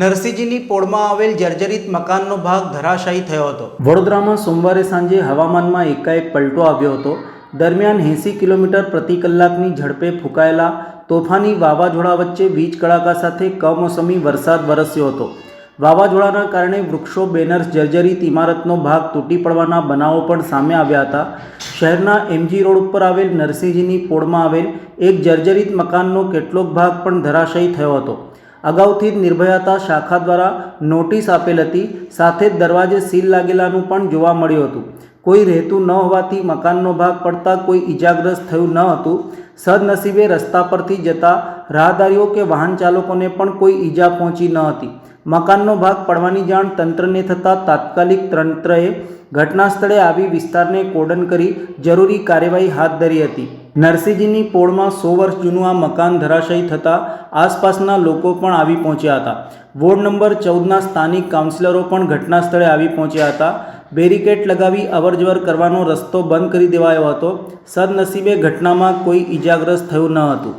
નરસિંહજીની પોળમાં આવેલ જર્જરિત મકાનનો ભાગ ધરાશાયી થયો હતો. વડોદરામાં સોમવારે સાંજે હવામાનમાં એકાએક પલટો આવ્યો હતો. દરમિયાન એંસી કિલોમીટર પ્રતિ કલાકની ઝડપે ફૂંકાયેલા તોફાની વાવાઝોડા વચ્ચે વીજ કડાકા સાથે કમોસમી વરસાદ વરસ્યો હતો. વાવાઝોડાના કારણે વૃક્ષો, બેનર્સ, જર્જરિત ઇમારતનો ભાગ તૂટી પડવાના બનાવો પણ સામે આવ્યા હતા. શહેરના એમજી રોડ ઉપર આવેલ નરસિંહજીની પોળમાં આવેલ એક જર્જરિત મકાનનો કેટલોક ભાગ પણ ધરાશયી થયો હતો. અગાઉથી જ નિર્ભયાતા શાખા દ્વારા નોટિસ આપેલ હતી. સાથે જ દરવાજે સીલ લાગેલાનું પણ જોવા મળ્યું હતું. કોઈ રહેતું ન હોવાથી મકાનનો ભાગ પડતા કોઈ ઈજાગ્રસ્ત થયું ન હતું. સદનસીબે રસ્તા પરથી જતા રાહદારીઓ કે વાહન ચાલકોને પણ કોઈ ઈજા પહોંચી ન હતી. મકાનનો ભાગ પડવાની જાણ તંત્રને થતાં તાત્કાલિક તંત્રએ ઘટના સ્થળે આવી વિસ્તારને કોર્ડન કરી જરૂરી કાર્યવાહી હાથ ધરી હતી. નરસિંહજીની પોળમાં સો વર્ષ જૂનું આ મકાન ધરાશયી થતાં આસપાસના લોકો પણ આવી પહોંચ્યા હતા. વોર્ડ નંબર ચૌદના સ્થાનિક કાઉન્સિલરો પણ ઘટના સ્થળે આવી પહોંચ્યા હતા. બેરિકેડ લગાવી અવરજવર કરવાનો રસ્તો બંધ કરી દેવાયો હતો. સદનસીબે ઘટનામાં કોઈ ઈજાગ્રસ્ત થયું ન હતું.